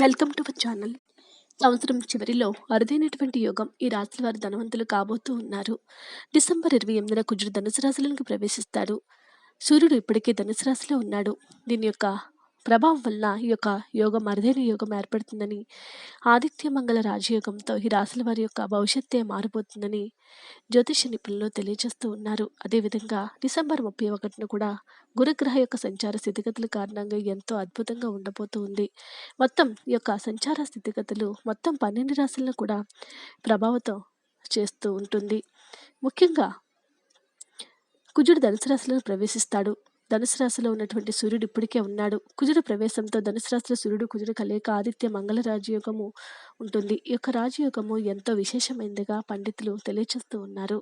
Welcome to our channel. సంవత్సరం చివరిలో అరుదైనటువంటి యోగం ఈ రాశుల వారు ధనవంతులు కాబోతూ ఉన్నారు. డిసెంబర్ ఇరవై ఎనిమిదిన కుజుడు ధనుసు రాశులకు ప్రవేశిస్తాడు. సూర్యుడు ఇప్పటికే ధనుసు రాశిలో ఉన్నాడు. దీని యొక్క ప్రభావం వల్ల ఈ యొక్క యోగం అరుదైన యోగం ఏర్పడుతుందని ఆదిత్య మంగళ రాజయోగంతో ఈ రాశుల వారి యొక్క భవిష్యత్తే మారిపోతుందని జ్యోతిష నిపుణులు తెలియజేస్తూ ఉన్నారు. అదేవిధంగా డిసెంబర్ ముప్పై ఒకటిన కూడా గురుగ్రహ యొక్క సంచార స్థితిగతుల కారణంగా ఎంతో అద్భుతంగా ఉండబోతూ ఉంది. మొత్తం ఈ యొక్క సంచార స్థితిగతులు మొత్తం పన్నెండు రాశులను కూడా ప్రభావితం చేస్తూ ఉంటుంది. ముఖ్యంగా కుజుడు ధనుసు రాశిలో ప్రవేశిస్తాడు. ధనుసు రాశిలో ఉన్నటువంటి సూర్యుడు ఇప్పటికే ఉన్నాడు. కుజుడు ప్రవేశంతో ధనుసు రాశిలో సూర్యుడు కుజుడు కలయిక ఆదిత్య మంగళ రాజయోగము ఉంటుంది. ఈ యొక్క రాజయోగము ఎంతో విశేషమైనదిగా పండితులు తెలియచేస్తూ ఉన్నారు.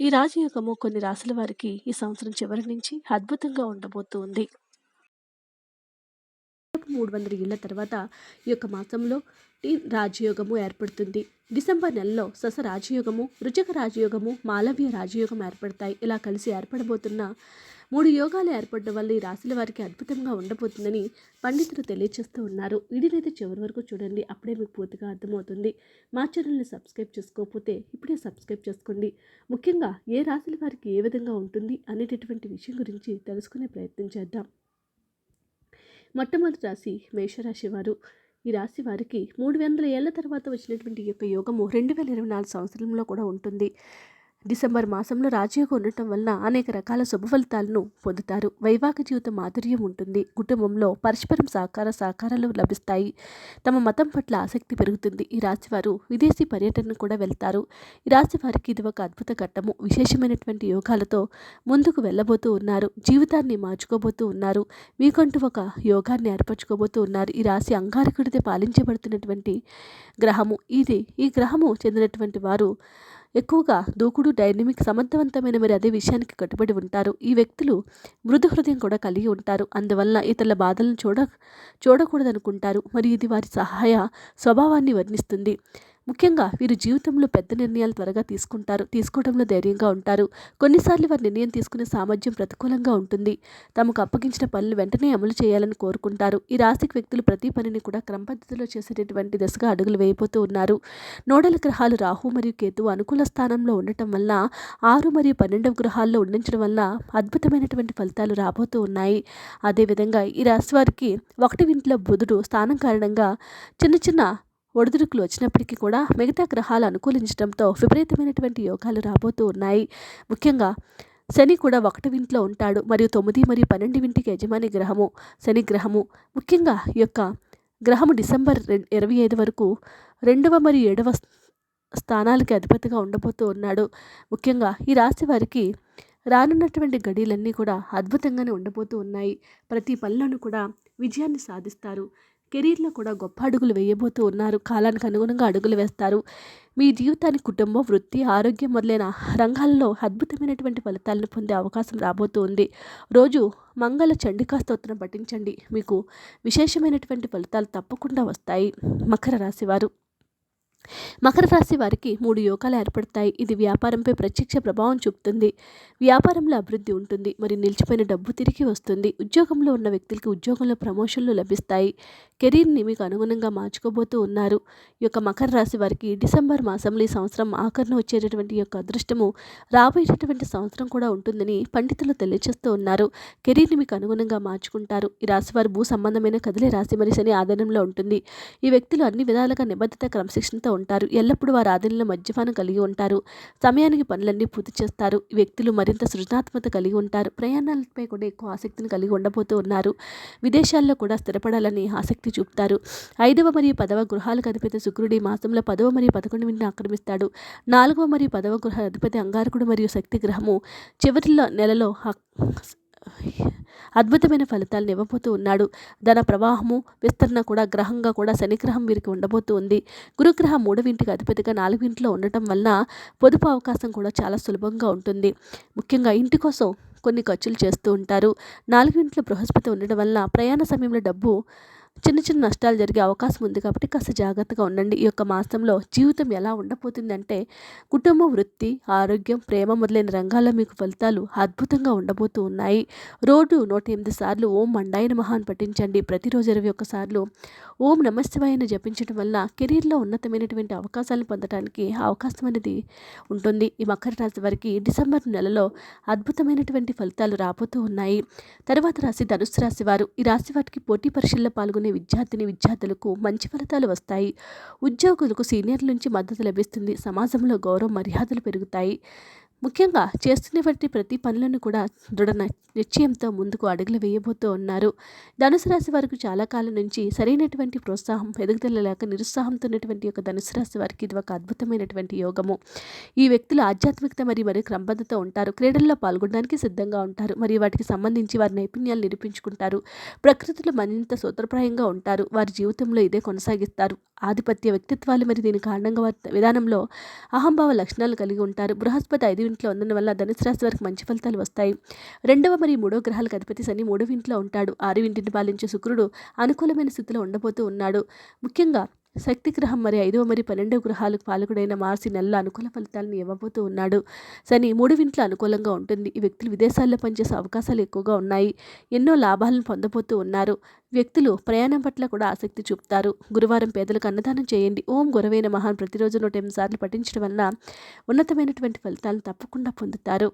ఈ రాజయోగము కొన్ని రాశుల వారికి ఈ సంవత్సరం చివరి నుంచి అద్భుతంగా ఉండబోతూ ఉంది. మూడు వందల ఏళ్ళ తర్వాత ఈ యొక్క మాసంలో ఈ రాజయోగము ఏర్పడుతుంది. డిసెంబర్ నెలలో సస రాజయోగము రుచక రాజయోగము మాలవ్య రాజయోగం ఏర్పడతాయి. ఇలా కలిసి ఏర్పడబోతున్న మూడు యోగాలు ఏర్పడడం వల్ల ఈ రాశుల వారికి అద్భుతంగా ఉండబోతుందని పండితులు తెలియజేస్తూ ఉన్నారు. వీడినైతే చివరి వరకు చూడండి. అప్పుడే మీకు పూర్తిగా అర్థమవుతుంది. మా ఛానల్ని సబ్స్క్రైబ్ చేసుకోకపోతే ఇప్పుడే సబ్స్క్రైబ్ చేసుకోండి. ముఖ్యంగా ఏ రాశుల వారికి ఏ విధంగా ఉంటుంది అనేటటువంటి విషయం గురించి తెలుసుకునే ప్రయత్నం చేద్దాం. మొట్టమొదటి రాశి మేషరాశి వారు. ఈ రాశి వారికి మూడు వందల ఏళ్ళ తర్వాత వచ్చినటువంటి ఈ యొక్క యోగము రెండు వేల ఇరవై నాలుగు సంవత్సరంలో కూడా ఉంటుంది. డిసెంబర్ మాసంలో రాజయోగం ఉండటం వలన అనేక రకాల శుభ ఫలితాలను పొందుతారు. వైవాహిక జీవిత మాధుర్యం ఉంటుంది. కుటుంబంలో పరస్పరం సహకార సహకారాలు లభిస్తాయి. తమ మతం పట్ల ఆసక్తి పెరుగుతుంది. ఈ రాశి వారు విదేశీ పర్యటనకు కూడా వెళ్తారు. ఈ రాశి వారికి ఇది ఒక అద్భుత ఘట్టము. విశేషమైనటువంటి యోగాలతో ముందుకు వెళ్ళబోతూ ఉన్నారు. జీవితాన్ని మార్చుకోబోతూ ఉన్నారు. మీకంటూ ఒక యోగాన్ని ఏర్పరచుకోబోతూ ఉన్నారు. ఈ రాశి అంగారకుడితే పాలించబడుతున్నటువంటి గ్రహము. ఇది ఈ గ్రహము చెందినటువంటి వారు ఎక్కువగా దూకుడు డైనమిక్ సమర్థవంతమైన మరి అదే విషయానికి కట్టుబడి ఉంటారు. ఈ వ్యక్తులు మృదు హృదయం కూడా కలిగి ఉంటారు. అందువల్ల ఇతరుల బాధలను చూడ చూడకూడదనుకుంటారు. మరి ఇది వారి సహాయ స్వభావాన్ని వర్ణిస్తుంది. ముఖ్యంగా వీరు జీవితంలో పెద్ద నిర్ణయాలు త్వరగా తీసుకుంటారు తీసుకోవడంలో ధైర్యంగా ఉంటారు. కొన్నిసార్లు వారి నిర్ణయం తీసుకునే సామర్థ్యం ప్రతికూలంగా ఉంటుంది. తమకు అప్పగించిన పనులు వెంటనే అమలు చేయాలని కోరుకుంటారు. ఈ రాశికి వ్యక్తులు ప్రతి పనిని కూడా క్రమపద్ధతిలో చేసేటటువంటి దశగా అడుగులు వేయబోతూ ఉన్నారు. నోడల గ్రహాలు రాహు మరియు కేతు అనుకూల స్థానంలో ఉండటం వల్ల ఆరు మరియు పన్నెండవ గ్రహాల్లో ఉండించడం వల్ల అద్భుతమైనటువంటి ఫలితాలు రాబోతూ ఉన్నాయి. అదేవిధంగా ఈ రాశి వారికి ఒకటి ఇంట్లో బుధుడు స్థానం కారణంగా చిన్న చిన్న ఒడిదుడుకులు వచ్చినప్పటికీ కూడా మిగతా గ్రహాలు అనుకూలించడంతో విపరీతమైనటువంటి యోగాలు రాబోతూ ఉన్నాయి. ముఖ్యంగా శని కూడా ఒకటి వింట్లో ఉంటాడు. మరియు తొమ్మిది మరియు పన్నెండు వింటికి యజమాని గ్రహము శని గ్రహము. ముఖ్యంగా ఈ యొక్క గ్రహము డిసెంబర్ ఇరవై ఐదు వరకు రెండవ మరియు ఏడవ స్థానాలకి అధిపతిగా ఉండబోతూ ఉన్నాడు. ముఖ్యంగా ఈ రాశి వారికి రానున్నటువంటి గడియలన్నీ కూడా అద్భుతంగానే ఉండబోతూ ఉన్నాయి. ప్రతి పనిలోనూ కూడా విజయాన్ని సాధిస్తారు. కెరీర్లో కూడా గొప్ప అడుగులు వేయబోతూ ఉన్నారు. కాలానికి అనుగుణంగా అడుగులు వేస్తారు. మీ జీవితాన్ని కుటుంబం వృత్తి ఆరోగ్యం మొదలైన రంగాల్లో అద్భుతమైనటువంటి ఫలితాలను పొందే అవకాశం రాబోతూ ఉంది. రోజు మంగళ చండికా స్తోత్రం పఠించండి. మీకు విశేషమైనటువంటి ఫలితాలు తప్పకుండా వస్తాయి. మకర రాశివారు మకర రాశి వారికి మూడు యోగాలు ఏర్పడతాయి. ఇది వ్యాపారంపై ప్రత్యక్ష ప్రభావం చూపుతుంది. వ్యాపారంలో అభివృద్ధి ఉంటుంది. మరి నిలిచిపోయిన డబ్బు తిరిగి వస్తుంది. ఉద్యోగంలో ఉన్న వ్యక్తులకి ఉద్యోగంలో ప్రమోషన్లు లభిస్తాయి. కెరీర్ని మీకు అనుగుణంగా మార్చుకోబోతూ ఉన్నారు. ఈ యొక్క మకర రాశి వారికి డిసెంబర్ మాసంలో ఈ సంవత్సరం ఆఖరణ వచ్చేటటువంటి యొక్క అదృష్టము రాబోయేటటువంటి సంవత్సరం కూడా ఉంటుందని పండితులు తెలియజేస్తూ ఉన్నారు. కెరీర్ని మీకు అనుగుణంగా మార్చుకుంటారు. ఈ రాశి వారు భూ సంబంధమైన కదిలే రాశి మరి శని ఆధారంలో ఉంటుంది. ఈ వ్యక్తులు అన్ని విధాలుగా నిబద్ధత క్రమశిక్షణతో ఉంటారు. ఎల్లప్పుడూ వారు ఆధీనంలో మద్యపానం కలిగి ఉంటారు. సమయానికి పనులన్నీ పూర్తి చేస్తారు. ఈ వ్యక్తులు మరింత సృజనాత్మకత కలిగి ఉంటారు. ప్రయాణాలపై కూడా ఎక్కువ ఆసక్తిని కలిగి ఉండబోతూ ఉన్నారు. విదేశాల్లో కూడా స్థిరపడాలని ఆసక్తి చూపుతారు. ఐదవ మరియు పదవ గృహాలకు అధిపతి శుక్రుడి మాసంలో పదవ మరియు పదకొండు వింటిని ఆక్రమిస్తాడు. నాలుగవ మరియు పదవ గృహ అధిపతి అంగారకుడు మరియు శక్తి గ్రహము చివరిలో నెలలో అద్భుతమైన ఫలితాలను ఇవ్వబోతూ ఉన్నాడు. ధన ప్రవాహము విస్తరణ కూడా గ్రహంగా కూడా శనిగ్రహం వీరికి ఉండబోతూ ఉంది. గురుగ్రహం మూడవింటికి అధిపతిగా నాలుగింటిలో ఉండటం వలన పొదుపు అవకాశం కూడా చాలా సులభంగా ఉంటుంది. ముఖ్యంగా ఇంటి కోసం కొన్ని ఖర్చులు చేస్తూ ఉంటారు. నాలుగింట్లో బృహస్పతి ఉండడం వల్ల ప్రయాణ సమయంలో డబ్బు చిన్న చిన్న నష్టాలు జరిగే అవకాశం ఉంది కాబట్టి కాస్త జాగ్రత్తగా ఉండండి. ఈ యొక్క మాసంలో జీవితం ఎలా ఉండబోతుందంటే కుటుంబం వృత్తి ఆరోగ్యం ప్రేమ మొదలైన రంగాల్లో మీకు ఫలితాలు అద్భుతంగా ఉండబోతూ ఉన్నాయి. రోడ్డు నూట ఎనిమిది సార్లు ఓం మండాయన మహాన్ పఠించండి. ప్రతిరోజు ఇరవై ఒక్కసార్లు ఓం నమస్తవాయని జపించడం వల్ల కెరీర్లో ఉన్నతమైనటువంటి అవకాశాలను పొందడానికి అవకాశం అనేది ఉంటుంది. ఈ మకర రాశి వారికి డిసెంబర్ నెలలో అద్భుతమైనటువంటి ఫలితాలు రాబోతూ ఉన్నాయి. తర్వాత రాశి ధనుసు రాశి వారు. ఈ రాశి వారికి పోటీ పరీక్షల్లో పాల్గొనే విద్యార్థిని విద్యార్థులకు మంచి ఫలితాలు వస్తాయి. ఉద్యోగులకు సీనియర్ల నుంచి మద్దతు లభిస్తుంది. సమాజంలో గౌరవ మర్యాదలు పెరుగుతాయి. ముఖ్యంగా చేస్తున్నటువంటి ప్రతి పనులను కూడా దృఢ నిశ్చయంతో ముందుకు అడుగులు వేయబోతూ ఉన్నారు. ధనుసు రాశి వారికి చాలా కాలం నుంచి సరైనటువంటి ప్రోత్సాహం ఎదుగుదల లేక నిరుత్సాహంతో ఉన్నటువంటి యొక్క ధనుసు రాశి వారికి ఇది ఒక అద్భుతమైనటువంటి యోగము. ఈ వ్యక్తులు ఆధ్యాత్మికత మరియు మరియు క్రమబద్ధత ఉంటారు. క్రీడల్లో పాల్గొనడానికి సిద్ధంగా ఉంటారు. మరియు వాటికి సంబంధించి వారి నైపుణ్యాలు నిరూపించుకుంటారు. ప్రకృతిలో మరింత సూత్రప్రాయంగా ఉంటారు. వారి జీవితంలో ఇదే కొనసాగిస్తారు. ఆధిపత్య వ్యక్తిత్వాలు మరి దీని కారణంగా విధానంలో అహంభావ లక్షణాలు కలిగి ఉంటారు. బృహస్పతి ఐదు ఇంట్లో ఉండడం వల్ల ధనుసు రాశి వారికి మంచి ఫలితాలు వస్తాయి. రెండవ మరియు మూడవ గ్రహాలకు అధిపతి శని మూడవ ఇంట్లో ఉంటాడు. ఆరు ఇంటిని పాలించే శుక్రుడు అనుకూలమైన స్థితిలో ఉండబోతూ ఉన్నాడు. ముఖ్యంగా శక్తి గ్రహం మరి ఐదవ మరి పన్నెండవ గ్రహాలకు పాలకుడైన మార్చి నెలలో అనుకూల ఫలితాలను ఇవ్వబోతూ ఉన్నాడు. శని మూడు వింట్లో అనుకూలంగా ఉంటుంది. ఈ వ్యక్తులు విదేశాల్లో పనిచేసే అవకాశాలు ఎక్కువగా ఉన్నాయి. ఎన్నో లాభాలను పొందబోతూ ఉన్నారు. వ్యక్తులు ప్రయాణం పట్ల కూడా ఆసక్తి చూపుతారు. గురువారం పేదలకు అన్నదానం చేయండి. ఓం గురవైన మహాన్ ప్రతిరోజు నూట ఎనిమిది సార్లు పఠించడం వల్ల ఉన్నతమైనటువంటి ఫలితాలను తప్పకుండా పొందుతారు.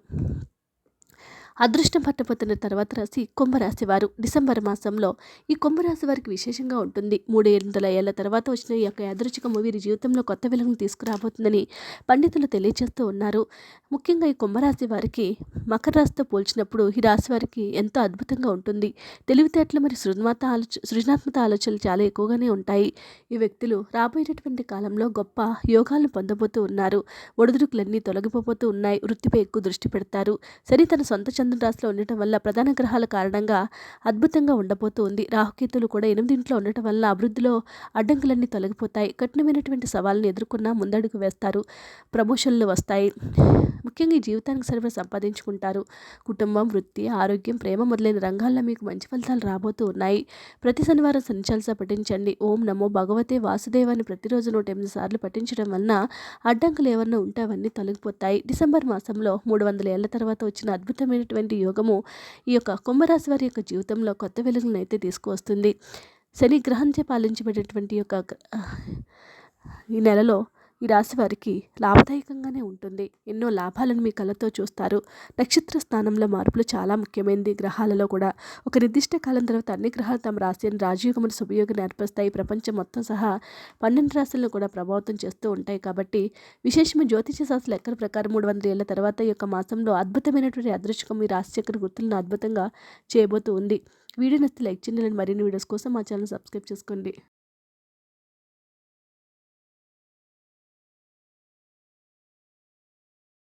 అదృష్టం పట్టబోతున్న తర్వాత రాశి కుంభరాశి వారు. డిసెంబర్ మాసంలో ఈ కుంభరాశి వారికి విశేషంగా ఉంటుంది. మూడు వందల ఏళ్ళ తర్వాత వచ్చిన ఈ యొక్క యాదృచ్ఛికము వీరి జీవితంలో కొత్త వెలుగును తీసుకురాబోతుందని పండితులు తెలియజేస్తూ ఉన్నారు. ముఖ్యంగా ఈ కుంభరాశి వారికి మకర రాశితో పోల్చినప్పుడు ఈ రాశి వారికి ఎంతో అద్భుతంగా ఉంటుంది. తెలివితేటలు మరి సృజనాత్మ ఆలోచ సృజనాత్మక ఆలోచనలు చాలా ఎక్కువగానే ఉంటాయి. ఈ వ్యక్తులు రాబోయేటటువంటి కాలంలో గొప్ప యోగాలను పొందబోతూ ఉన్నారు. ఒడిదుడుకులన్నీ తొలగిపోతూ ఉన్నాయి. వృత్తిపై ఎక్కువ దృష్టి పెడతారు. సరి తన సొంత చంద్రుని రాశిలో ఉండటం వల్ల ప్రధాన గ్రహాల కారణంగా అద్భుతంగా ఉండబోతూ ఉంది రాహుకేతులు కూడా ఎనిమిదింట్లో ఉండటం వల్ల అభివృద్ధిలో అడ్డంకులన్నీ తొలగిపోతాయి. కఠినమైనటువంటి సవాళ్ళని ఎదుర్కొన్న ముందడుగు వేస్తారు. ప్రమోషన్లు వస్తాయి. ముఖ్యంగా ఈ జీవితానికి సరిపడ సంపాదించుకుంటారు. కుటుంబం వృత్తి ఆరోగ్యం ప్రేమ మొదలైన రంగాల్లో మీకు మంచి ఫలితాలు రాబోతూ ఉన్నాయి. ప్రతి శనివారం సంచాలస పఠించండి. ఓం నమో భగవతే వాసుదేవాన్ని ప్రతిరోజు నూట ఎనిమిది సార్లు పఠించడం వలన అడ్డంకులు ఏమన్నా ఉంటే అవన్నీ తొలగిపోతాయి. డిసెంబర్ మాసంలో మూడు వందల ఏళ్ళ తర్వాత వచ్చిన అద్భుతమైనటువంటి యోగము ఈ యొక్క కుంభరాశి వారి యొక్క జీవితంలో కొత్త వెలుగులను అయితే తీసుకువస్తుంది. శని గ్రహంచే పాలించబడేటువంటి యొక్క ఈ నెలలో ఈ రాశి వారికి లాభదాయకంగానే ఉంటుంది. ఎన్నో లాభాలను మీ కళ్ళతో చూస్తారు. నక్షత్ర స్థానంలో మార్పులు చాలా ముఖ్యమైనది. గ్రహాలలో కూడా ఒక నిర్దిష్ట కాలం తర్వాత అన్ని గ్రహాలు తమ రాశిని రాజయోగమును శుభయోగం ఏర్పరుస్తాయి ప్రపంచం మొత్తం సహా పన్నెండు రాశులను కూడా ప్రభావితం చేస్తూ ఉంటాయి. కాబట్టి విశేషమైన జ్యోతిష శాస్త్ర లెక్కల ప్రకారం మూడు వందల ఏళ్ళ తర్వాత ఈ యొక్క మాసంలో అద్భుతమైనటువంటి అదృష్టకం ఈ రాశి చక్ర గుర్తులను అద్భుతంగా చేయబోతూ ఉంది. వీడియో నచ్చితే లైక్ చేయండి. మరిన్ని వీడియోస్ కోసం మా ఛానల్ సబ్స్క్రైబ్ చేసుకోండి.